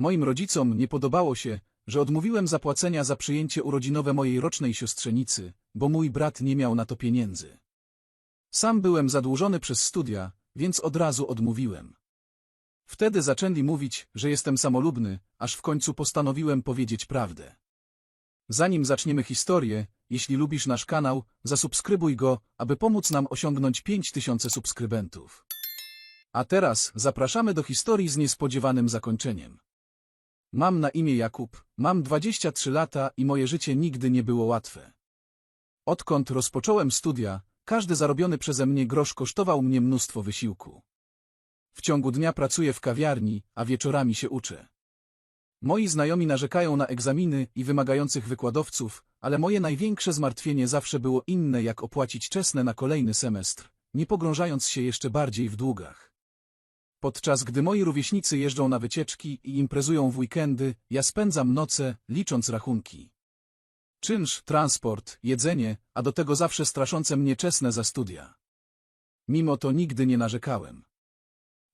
Moim rodzicom nie podobało się, że odmówiłem zapłacenia za przyjęcie urodzinowe mojej rocznej siostrzenicy, bo mój brat nie miał na to pieniędzy. Sam byłem zadłużony przez studia, więc od razu odmówiłem. Wtedy zaczęli mówić, że jestem samolubny, aż w końcu postanowiłem powiedzieć prawdę. Zanim zaczniemy historię, jeśli lubisz nasz kanał, zasubskrybuj go, aby pomóc nam osiągnąć 5000 subskrybentów. A teraz zapraszamy do historii z niespodziewanym zakończeniem. Mam na imię Jakub, mam 23 lata i moje życie nigdy nie było łatwe. Odkąd rozpocząłem studia, każdy zarobiony przeze mnie grosz kosztował mnie mnóstwo wysiłku. W ciągu dnia pracuję w kawiarni, a wieczorami się uczę. Moi znajomi narzekają na egzaminy i wymagających wykładowców, ale moje największe zmartwienie zawsze było inne jak opłacić czesne na kolejny semestr, nie pogrążając się jeszcze bardziej w długach. Podczas gdy moi rówieśnicy jeżdżą na wycieczki i imprezują w weekendy, ja spędzam noce, licząc rachunki. Czynsz, transport, jedzenie, a do tego zawsze straszące mnie czesne za studia. Mimo to nigdy nie narzekałem.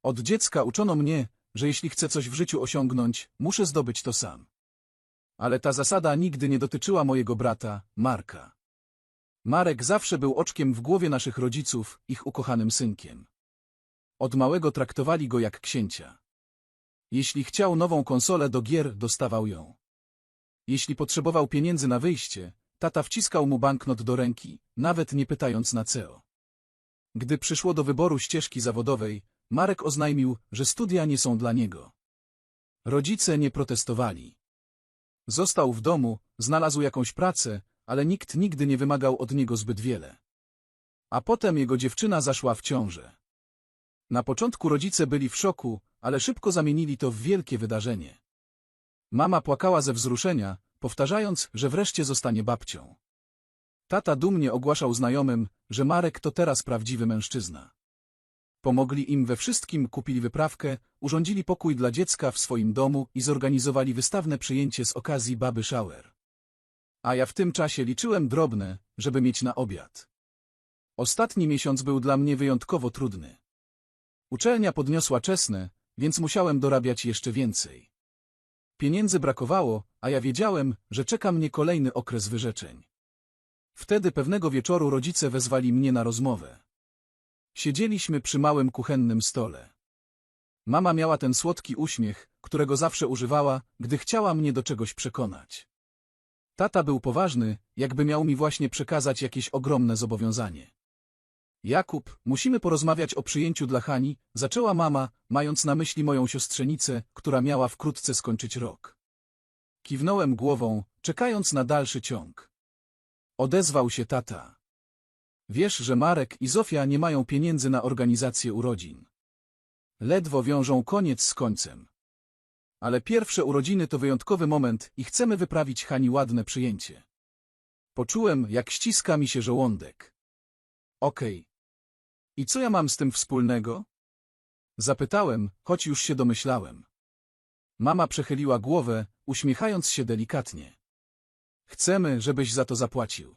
Od dziecka uczono mnie, że jeśli chcę coś w życiu osiągnąć, muszę zdobyć to sam. Ale ta zasada nigdy nie dotyczyła mojego brata, Marka. Marek zawsze był oczkiem w głowie naszych rodziców, ich ukochanym synkiem. Od małego traktowali go jak księcia. Jeśli chciał nową konsolę do gier, dostawał ją. Jeśli potrzebował pieniędzy na wyjście, tata wciskał mu banknot do ręki, nawet nie pytając na CEO. Gdy przyszło do wyboru ścieżki zawodowej, Marek oznajmił, że studia nie są dla niego. Rodzice nie protestowali. Został w domu, znalazł jakąś pracę, ale nikt nigdy nie wymagał od niego zbyt wiele. A potem jego dziewczyna zaszła w ciążę. Na początku rodzice byli w szoku, ale szybko zamienili to w wielkie wydarzenie. Mama płakała ze wzruszenia, powtarzając, że wreszcie zostanie babcią. Tata dumnie ogłaszał znajomym, że Marek to teraz prawdziwy mężczyzna. Pomogli im we wszystkim, kupili wyprawkę, urządzili pokój dla dziecka w swoim domu i zorganizowali wystawne przyjęcie z okazji baby shower. A ja w tym czasie liczyłem drobne, żeby mieć na obiad. Ostatni miesiąc był dla mnie wyjątkowo trudny. Uczelnia podniosła czesne, więc musiałem dorabiać jeszcze więcej. Pieniędzy brakowało, a ja wiedziałem, że czeka mnie kolejny okres wyrzeczeń. Wtedy pewnego wieczoru rodzice wezwali mnie na rozmowę. Siedzieliśmy przy małym kuchennym stole. Mama miała ten słodki uśmiech, którego zawsze używała, gdy chciała mnie do czegoś przekonać. Tata był poważny, jakby miał mi właśnie przekazać jakieś ogromne zobowiązanie. Jakub, musimy porozmawiać o przyjęciu dla Hani, zaczęła mama, mając na myśli moją siostrzenicę, która miała wkrótce skończyć rok. Kiwnąłem głową, czekając na dalszy ciąg. Odezwał się tata. Wiesz, że Marek i Zofia nie mają pieniędzy na organizację urodzin. Ledwo wiążą koniec z końcem. Ale pierwsze urodziny to wyjątkowy moment i chcemy wyprawić Hani ładne przyjęcie. Poczułem, jak ściska mi się żołądek. Okej. I co ja mam z tym wspólnego? Zapytałem, choć już się domyślałem. Mama przechyliła głowę, uśmiechając się delikatnie. Chcemy, żebyś za to zapłacił.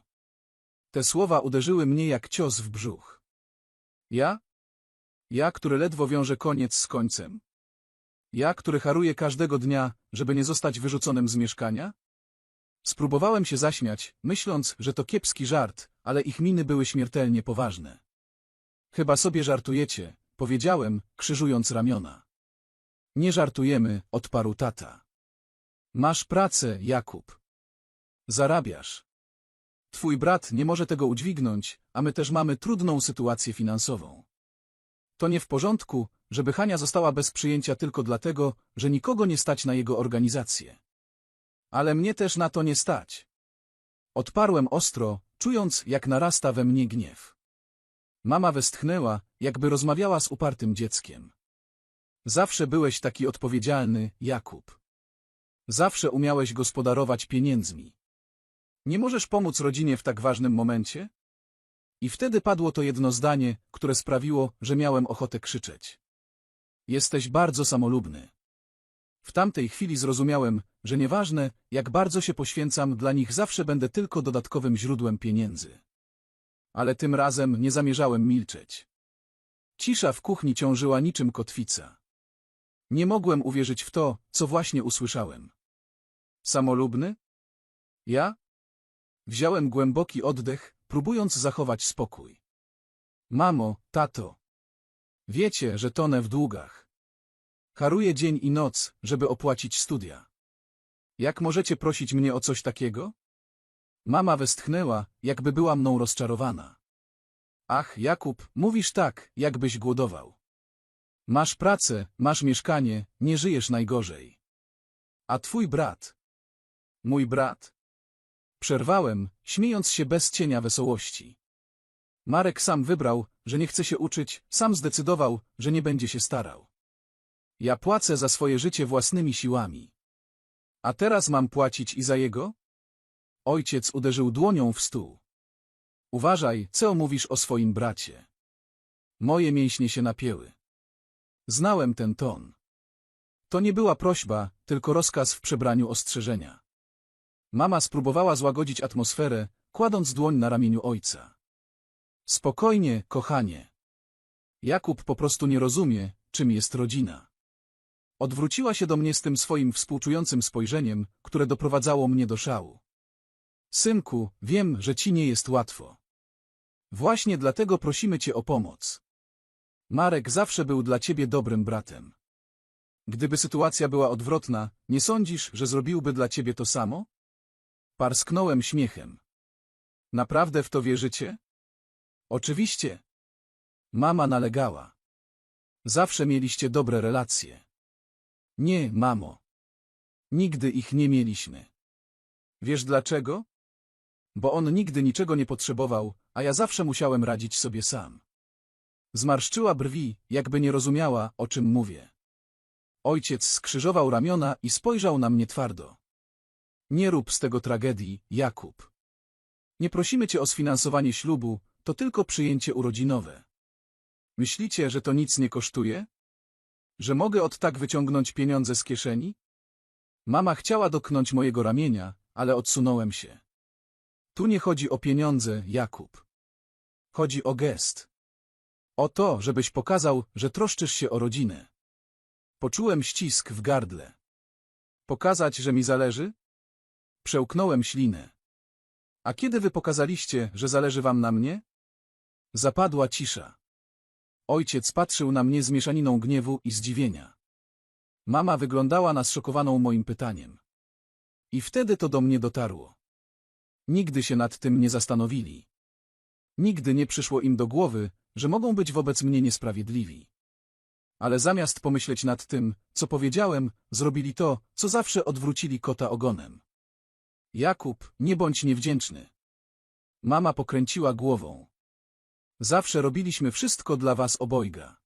Te słowa uderzyły mnie jak cios w brzuch. Ja? Ja, który ledwo wiąże koniec z końcem? Ja, który haruje każdego dnia, żeby nie zostać wyrzuconym z mieszkania? Spróbowałem się zaśmiać, myśląc, że to kiepski żart, ale ich miny były śmiertelnie poważne. Chyba sobie żartujecie, powiedziałem, krzyżując ramiona. Nie żartujemy, odparł tata. Masz pracę, Jakub. Zarabiasz. Twój brat nie może tego udźwignąć, a my też mamy trudną sytuację finansową. To nie w porządku, żeby Hania została bez przyjęcia tylko dlatego, że nikogo nie stać na jego organizację. Ale mnie też na to nie stać. Odparłem ostro, czując, jak narasta we mnie gniew. Mama westchnęła, jakby rozmawiała z upartym dzieckiem. Zawsze byłeś taki odpowiedzialny, Jakub. Zawsze umiałeś gospodarować pieniędzmi. Nie możesz pomóc rodzinie w tak ważnym momencie? I wtedy padło to jedno zdanie, które sprawiło, że miałem ochotę krzyczeć. Jesteś bardzo samolubny. W tamtej chwili zrozumiałem, że nieważne, jak bardzo się poświęcam, dla nich zawsze będę tylko dodatkowym źródłem pieniędzy. Ale tym razem nie zamierzałem milczeć. Cisza w kuchni ciążyła niczym kotwica. Nie mogłem uwierzyć w to, co właśnie usłyszałem. Samolubny? Ja? Wziąłem głęboki oddech, próbując zachować spokój. Mamo, tato. Wiecie, że tonę w długach. Haruję dzień i noc, żeby opłacić studia. Jak możecie prosić mnie o coś takiego? Mama westchnęła, jakby była mną rozczarowana. Ach, Jakub, mówisz tak, jakbyś głodował. Masz pracę, masz mieszkanie, nie żyjesz najgorzej. A twój brat? Mój brat? Przerwałem, śmiejąc się bez cienia wesołości. Marek sam wybrał, że nie chce się uczyć, sam zdecydował, że nie będzie się starał. Ja płacę za swoje życie własnymi siłami. A teraz mam płacić i za jego? Ojciec uderzył dłonią w stół. Uważaj, co mówisz o swoim bracie. Moje mięśnie się napięły. Znałem ten ton. To nie była prośba, tylko rozkaz w przebraniu ostrzeżenia. Mama spróbowała złagodzić atmosferę, kładąc dłoń na ramieniu ojca. Spokojnie, kochanie. Jakub po prostu nie rozumie, czym jest rodzina. Odwróciła się do mnie z tym swoim współczującym spojrzeniem, które doprowadzało mnie do szału. Synku, wiem, że ci nie jest łatwo. Właśnie dlatego prosimy cię o pomoc. Marek zawsze był dla ciebie dobrym bratem. Gdyby sytuacja była odwrotna, nie sądzisz, że zrobiłby dla ciebie to samo? Parsknąłem śmiechem. Naprawdę w to wierzycie? Oczywiście. Mama nalegała. Zawsze mieliście dobre relacje. Nie, mamo. Nigdy ich nie mieliśmy. Wiesz dlaczego? Bo on nigdy niczego nie potrzebował, a ja zawsze musiałem radzić sobie sam. Zmarszczyła brwi, jakby nie rozumiała, o czym mówię. Ojciec skrzyżował ramiona i spojrzał na mnie twardo. Nie rób z tego tragedii, Jakub. Nie prosimy cię o sfinansowanie ślubu, to tylko przyjęcie urodzinowe. Myślicie, że to nic nie kosztuje? Że mogę od tak wyciągnąć pieniądze z kieszeni? Mama chciała doknąć mojego ramienia, ale odsunąłem się. Tu nie chodzi o pieniądze, Jakub. Chodzi o gest. O to, żebyś pokazał, że troszczysz się o rodzinę. Poczułem ścisk w gardle. Pokazać, że mi zależy? Przełknąłem ślinę. A kiedy wy pokazaliście, że zależy wam na mnie? Zapadła cisza. Ojciec patrzył na mnie z mieszaniną gniewu i zdziwienia. Mama wyglądała na zszokowaną moim pytaniem. I wtedy to do mnie dotarło. Nigdy się nad tym nie zastanowili. Nigdy nie przyszło im do głowy, że mogą być wobec mnie niesprawiedliwi. Ale zamiast pomyśleć nad tym, co powiedziałem, zrobili to, co zawsze odwrócili kota ogonem. Jakub, nie bądź niewdzięczny. Mama pokręciła głową. Zawsze robiliśmy wszystko dla was obojga.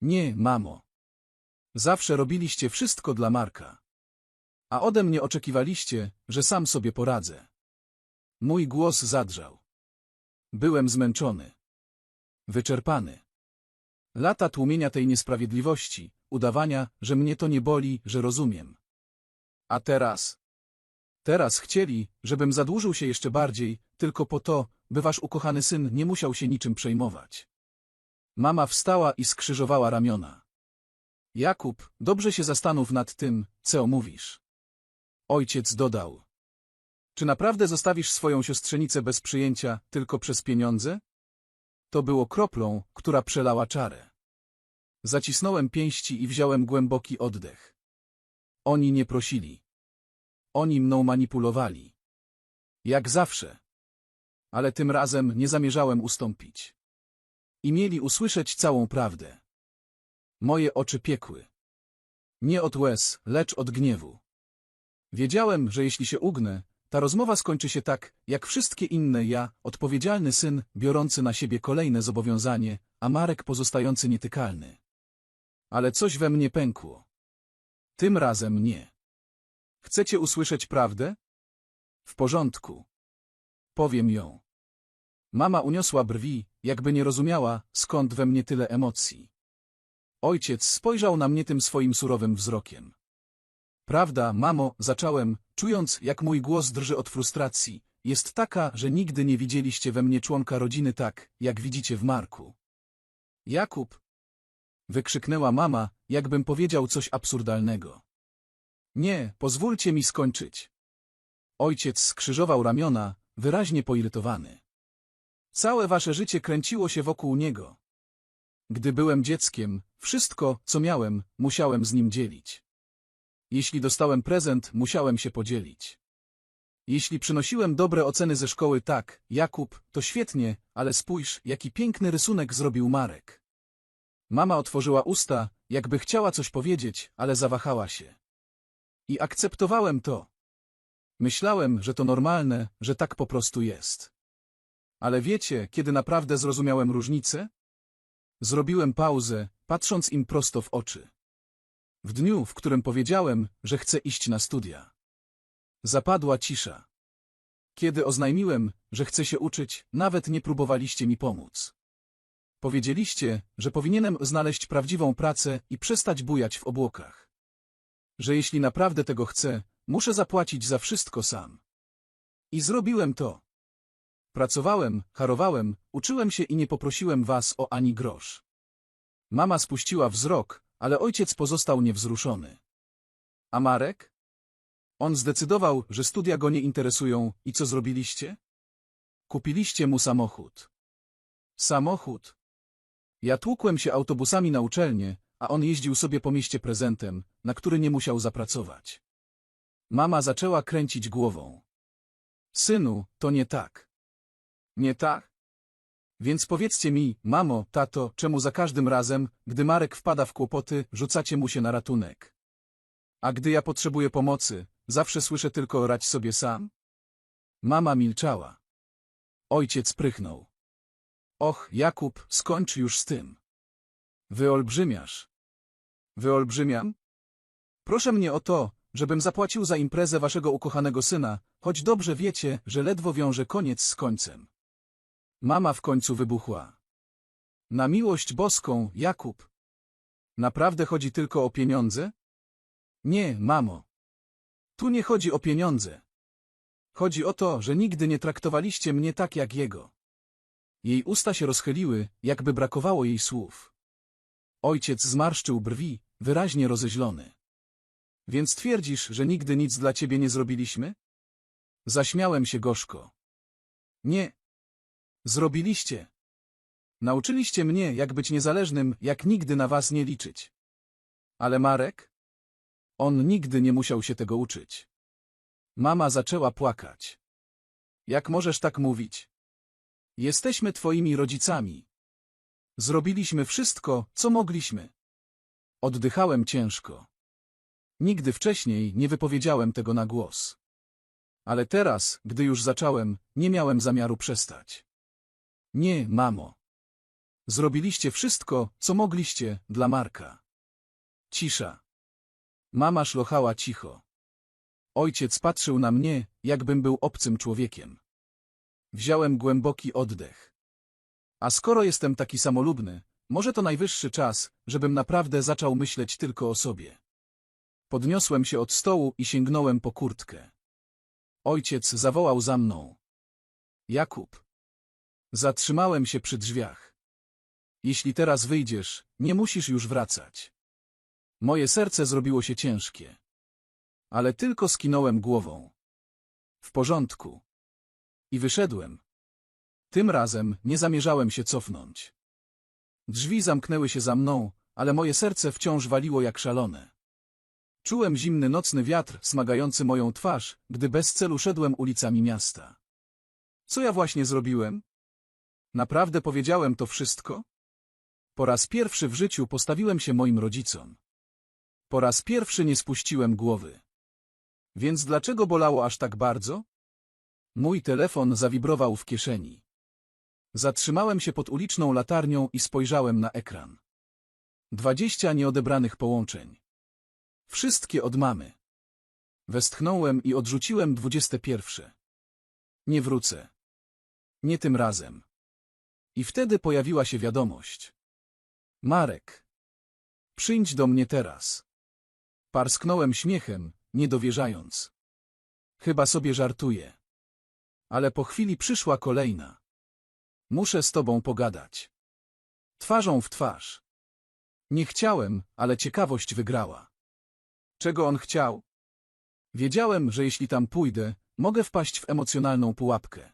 Nie, mamo. Zawsze robiliście wszystko dla Marka. A ode mnie oczekiwaliście, że sam sobie poradzę. Mój głos zadrżał. Byłem zmęczony. Wyczerpany. Lata tłumienia tej niesprawiedliwości, udawania, że mnie to nie boli, że rozumiem. A teraz? Teraz chcieli, żebym zadłużył się jeszcze bardziej, tylko po to, by wasz ukochany syn nie musiał się niczym przejmować. Mama wstała i skrzyżowała ramiona. Jakub, dobrze się zastanów nad tym, co mówisz. Ojciec dodał. Czy naprawdę zostawisz swoją siostrzenicę bez przyjęcia tylko przez pieniądze? To było kroplą, która przelała czarę. Zacisnąłem pięści i wziąłem głęboki oddech. Oni nie prosili. Oni mną manipulowali. Jak zawsze. Ale tym razem nie zamierzałem ustąpić. I mieli usłyszeć całą prawdę. Moje oczy piekły. Nie od łez, lecz od gniewu. Wiedziałem, że jeśli się ugnę, ta rozmowa skończy się tak, jak wszystkie inne ja, odpowiedzialny syn, biorący na siebie kolejne zobowiązanie, a Marek pozostający nietykalny. Ale coś we mnie pękło. Tym razem nie. Chcecie usłyszeć prawdę? W porządku. Powiem ją. Mama uniosła brwi, jakby nie rozumiała, skąd we mnie tyle emocji. Ojciec spojrzał na mnie tym swoim surowym wzrokiem. Prawda, mamo, zacząłem, czując, jak mój głos drży od frustracji, jest taka, że nigdy nie widzieliście we mnie członka rodziny tak, jak widzicie w Marku. Jakub. Wykrzyknęła mama, jakbym powiedział coś absurdalnego. Nie, pozwólcie mi skończyć. Ojciec skrzyżował ramiona, wyraźnie poirytowany. Całe wasze życie kręciło się wokół niego. Gdy byłem dzieckiem, wszystko, co miałem, musiałem z nim dzielić. Jeśli dostałem prezent, musiałem się podzielić. Jeśli przynosiłem dobre oceny ze szkoły, tak, Jakub, to świetnie, ale spójrz, jaki piękny rysunek zrobił Marek. Mama otworzyła usta, jakby chciała coś powiedzieć, ale zawahała się. I akceptowałem to. Myślałem, że to normalne, że tak po prostu jest. Ale wiecie, kiedy naprawdę zrozumiałem różnicę? Zrobiłem pauzę, patrząc im prosto w oczy. W dniu, w którym powiedziałem, że chcę iść na studia. Zapadła cisza. Kiedy oznajmiłem, że chcę się uczyć, nawet nie próbowaliście mi pomóc. Powiedzieliście, że powinienem znaleźć prawdziwą pracę i przestać bujać w obłokach. Że jeśli naprawdę tego chcę, muszę zapłacić za wszystko sam. I zrobiłem to. Pracowałem, harowałem, uczyłem się i nie poprosiłem was o ani grosz. Mama spuściła wzrok, ale ojciec pozostał niewzruszony. A Marek? On zdecydował, że studia go nie interesują i co zrobiliście? Kupiliście mu samochód. Samochód? Ja tłukłem się autobusami na uczelnię, a on jeździł sobie po mieście prezentem, na który nie musiał zapracować. Mama zaczęła kręcić głową. Synu, to nie tak. Nie tak? Więc powiedzcie mi, mamo, tato, czemu za każdym razem, gdy Marek wpada w kłopoty, rzucacie mu się na ratunek? A gdy ja potrzebuję pomocy, zawsze słyszę tylko rać sobie sam? Mama milczała. Ojciec prychnął. Och, Jakub, skończ już z tym. Wyolbrzymiasz. Wyolbrzymiam? Proszę mnie o to, żebym zapłacił za imprezę waszego ukochanego syna, choć dobrze wiecie, że ledwo wiąże koniec z końcem. Mama w końcu wybuchła. Na miłość boską, Jakub. Naprawdę chodzi tylko o pieniądze? Nie, mamo. Tu nie chodzi o pieniądze. Chodzi o to, że nigdy nie traktowaliście mnie tak jak jego. Jej usta się rozchyliły, jakby brakowało jej słów. Ojciec zmarszczył brwi, wyraźnie rozeźlony. Więc twierdzisz, że nigdy nic dla ciebie nie zrobiliśmy? Zaśmiałem się gorzko. Nie. Zrobiliście. Nauczyliście mnie, jak być niezależnym, jak nigdy na was nie liczyć. Ale Marek? On nigdy nie musiał się tego uczyć. Mama zaczęła płakać. Jak możesz tak mówić? Jesteśmy twoimi rodzicami. Zrobiliśmy wszystko, co mogliśmy. Oddychałem ciężko. Nigdy wcześniej nie wypowiedziałem tego na głos. Ale teraz, gdy już zacząłem, nie miałem zamiaru przestać. Nie, mamo. Zrobiliście wszystko, co mogliście, dla Marka. Cisza. Mama szlochała cicho. Ojciec patrzył na mnie, jakbym był obcym człowiekiem. Wziąłem głęboki oddech. A skoro jestem taki samolubny, może to najwyższy czas, żebym naprawdę zaczął myśleć tylko o sobie. Podniosłem się od stołu i sięgnąłem po kurtkę. Ojciec zawołał za mną. Jakub. Zatrzymałem się przy drzwiach. Jeśli teraz wyjdziesz, nie musisz już wracać. Moje serce zrobiło się ciężkie. Ale tylko skinąłem głową. W porządku. I wyszedłem. Tym razem nie zamierzałem się cofnąć. Drzwi zamknęły się za mną, ale moje serce wciąż waliło jak szalone. Czułem zimny nocny wiatr smagający moją twarz, gdy bez celu szedłem ulicami miasta. Co ja właśnie zrobiłem? Naprawdę powiedziałem to wszystko? Po raz pierwszy w życiu postawiłem się moim rodzicom. Po raz pierwszy nie spuściłem głowy. Więc dlaczego bolało aż tak bardzo? Mój telefon zawibrował w kieszeni. Zatrzymałem się pod uliczną latarnią i spojrzałem na ekran. Dwadzieścia nieodebranych połączeń. Wszystkie od mamy. Westchnąłem i odrzuciłem dwudzieste pierwsze. Nie wrócę. Nie tym razem. I wtedy pojawiła się wiadomość. Marek. Przyjdź do mnie teraz. Parsknąłem śmiechem, nie dowierzając. Chyba sobie żartuję. Ale po chwili przyszła kolejna. Muszę z tobą pogadać. Twarzą w twarz. Nie chciałem, ale ciekawość wygrała. Czego on chciał? Wiedziałem, że jeśli tam pójdę, mogę wpaść w emocjonalną pułapkę.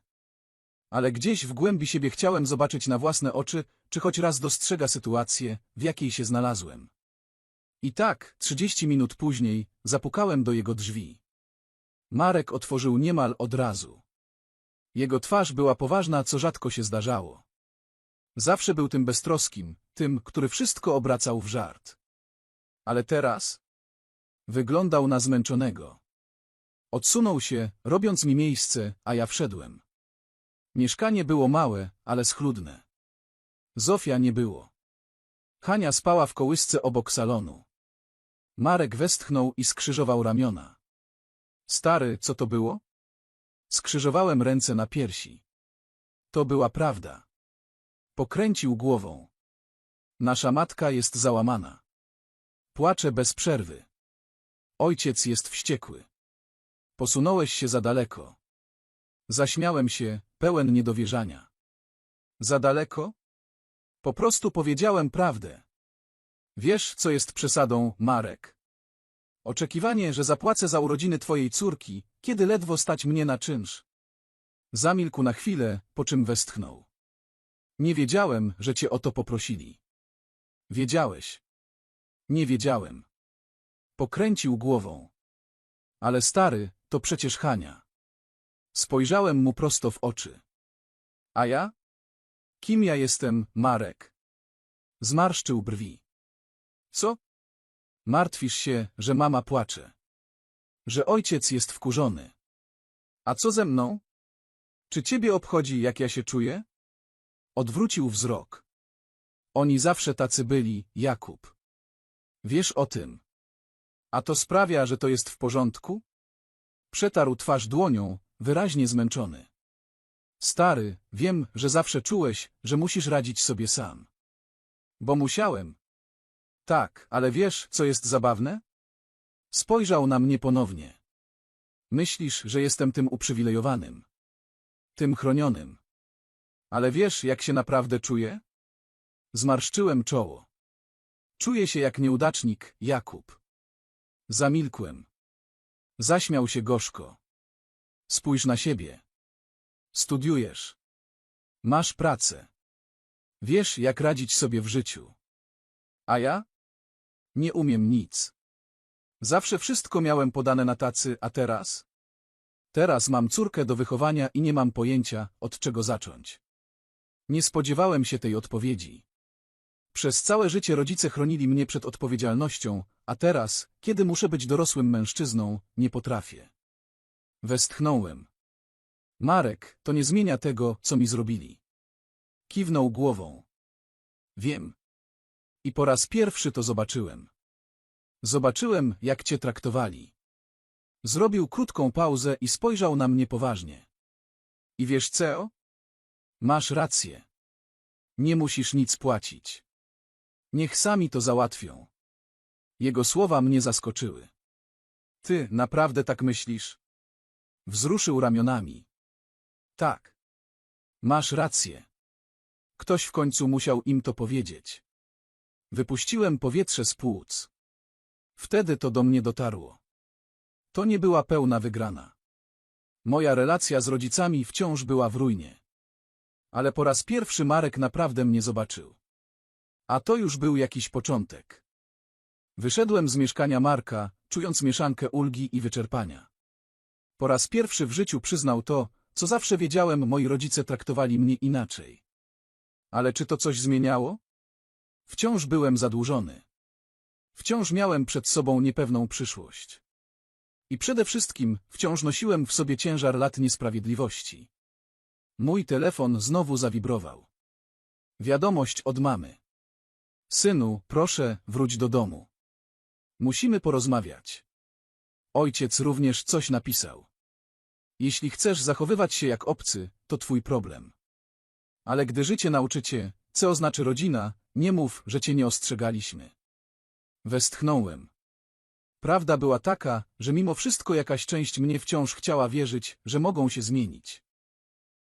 Ale gdzieś w głębi siebie chciałem zobaczyć na własne oczy, czy choć raz dostrzega sytuację, w jakiej się znalazłem. I tak, trzydzieści minut później, zapukałem do jego drzwi. Marek otworzył niemal od razu. Jego twarz była poważna, co rzadko się zdarzało. Zawsze był tym beztroskim, tym, który wszystko obracał w żart. Ale teraz wyglądał na zmęczonego. Odsunął się, robiąc mi miejsce, a ja wszedłem. Mieszkanie było małe, ale schludne. Zofia nie było. Hania spała w kołysce obok salonu. Marek westchnął i skrzyżował ramiona. Stary, co to było? Skrzyżowałem ręce na piersi. To była prawda. Pokręcił głową. Nasza matka jest załamana. Płacze bez przerwy. Ojciec jest wściekły. Posunąłeś się za daleko. Zaśmiałem się, pełen niedowierzania. Za daleko? Po prostu powiedziałem prawdę. Wiesz, co jest przesadą, Marek? Oczekiwanie, że zapłacę za urodziny twojej córki, kiedy ledwo stać mnie na czynsz. Zamilkł na chwilę, po czym westchnął. Nie wiedziałem, że cię o to poprosili. Wiedziałeś. Nie wiedziałem. Pokręcił głową. Ale stary, to przecież Hania. Spojrzałem mu prosto w oczy. A ja? Kim ja jestem, Marek? Zmarszczył brwi. Co? Martwisz się, że mama płacze. Że ojciec jest wkurzony. A co ze mną? Czy ciebie obchodzi, jak ja się czuję? Odwrócił wzrok. Oni zawsze tacy byli, Jakub. Wiesz o tym. A to sprawia, że to jest w porządku? Przetarł twarz dłonią, wyraźnie zmęczony. Stary, wiem, że zawsze czułeś, że musisz radzić sobie sam. Bo musiałem. Tak, ale wiesz, co jest zabawne? Spojrzał na mnie ponownie. Myślisz, że jestem tym uprzywilejowanym. Tym chronionym. Ale wiesz, jak się naprawdę czuję? Zmarszczyłem czoło. Czuję się jak nieudacznik, Jakub. Zamilkłem. Zaśmiał się gorzko. Spójrz na siebie. Studiujesz. Masz pracę. Wiesz, jak radzić sobie w życiu. A ja? Nie umiem nic. Zawsze wszystko miałem podane na tacy, a teraz? Teraz mam córkę do wychowania i nie mam pojęcia, od czego zacząć. Nie spodziewałem się tej odpowiedzi. Przez całe życie rodzice chronili mnie przed odpowiedzialnością, a teraz, kiedy muszę być dorosłym mężczyzną, nie potrafię. Westchnąłem. Marek, to nie zmienia tego, co mi zrobili. Kiwnął głową. Wiem. I po raz pierwszy to zobaczyłem. Zobaczyłem, jak cię traktowali. Zrobił krótką pauzę i spojrzał na mnie poważnie. I wiesz co? Masz rację. Nie musisz nic płacić. Niech sami to załatwią. Jego słowa mnie zaskoczyły. Ty naprawdę tak myślisz? Wzruszył ramionami. Tak. Masz rację. Ktoś w końcu musiał im to powiedzieć. Wypuściłem powietrze z płuc. Wtedy to do mnie dotarło. To nie była pełna wygrana. Moja relacja z rodzicami wciąż była w ruinie. Ale po raz pierwszy Marek naprawdę mnie zobaczył. A to już był jakiś początek. Wyszedłem z mieszkania Marka, czując mieszankę ulgi i wyczerpania. Po raz pierwszy w życiu przyznał to, co zawsze wiedziałem, moi rodzice traktowali mnie inaczej. Ale czy to coś zmieniało? Wciąż byłem zadłużony. Wciąż miałem przed sobą niepewną przyszłość. I przede wszystkim wciąż nosiłem w sobie ciężar lat niesprawiedliwości. Mój telefon znowu zawibrował. Wiadomość od mamy. Synu, proszę, wróć do domu. Musimy porozmawiać. Ojciec również coś napisał. Jeśli chcesz zachowywać się jak obcy, to twój problem. Ale gdy życie nauczycie, co oznacza rodzina, nie mów, że cię nie ostrzegaliśmy. Westchnąłem. Prawda była taka, że mimo wszystko jakaś część mnie wciąż chciała wierzyć, że mogą się zmienić.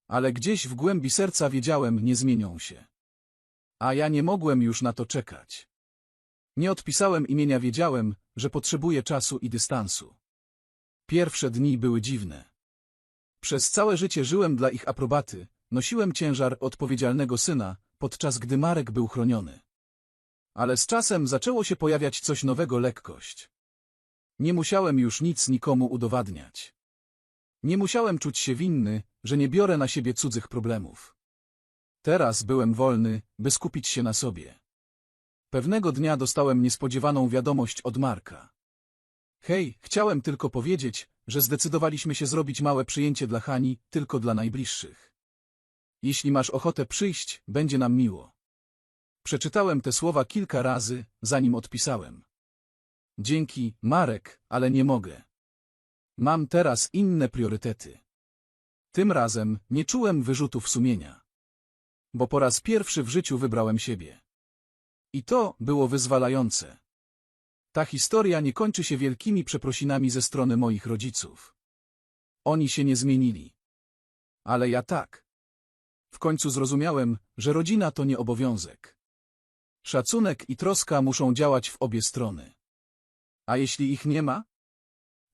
Ale gdzieś w głębi serca wiedziałem, nie zmienią się. A ja nie mogłem już na to czekać. Nie odpisałem imienia, wiedziałem, że potrzebuję czasu i dystansu. Pierwsze dni były dziwne. Przez całe życie żyłem dla ich aprobaty, nosiłem ciężar odpowiedzialnego syna, podczas gdy Marek był chroniony. Ale z czasem zaczęło się pojawiać coś nowego lekkość. Nie musiałem już nic nikomu udowadniać. Nie musiałem czuć się winny, że nie biorę na siebie cudzych problemów. Teraz byłem wolny, by skupić się na sobie. Pewnego dnia dostałem niespodziewaną wiadomość od Marka. Hej, chciałem tylko powiedzieć, że zdecydowaliśmy się zrobić małe przyjęcie dla Hani, tylko dla najbliższych. Jeśli masz ochotę przyjść, będzie nam miło. Przeczytałem te słowa kilka razy, zanim odpisałem. Dzięki, Marek, ale nie mogę. Mam teraz inne priorytety. Tym razem nie czułem wyrzutów sumienia. Bo po raz pierwszy w życiu wybrałem siebie. I to było wyzwalające. Ta historia nie kończy się wielkimi przeprosinami ze strony moich rodziców. Oni się nie zmienili. Ale ja tak. W końcu zrozumiałem, że rodzina to nie obowiązek. Szacunek i troska muszą działać w obie strony. A jeśli ich nie ma?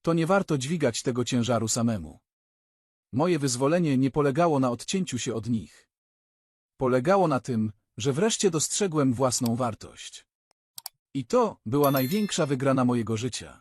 To nie warto dźwigać tego ciężaru samemu. Moje wyzwolenie nie polegało na odcięciu się od nich. Polegało na tym, że wreszcie dostrzegłem własną wartość. I to była największa wygrana mojego życia.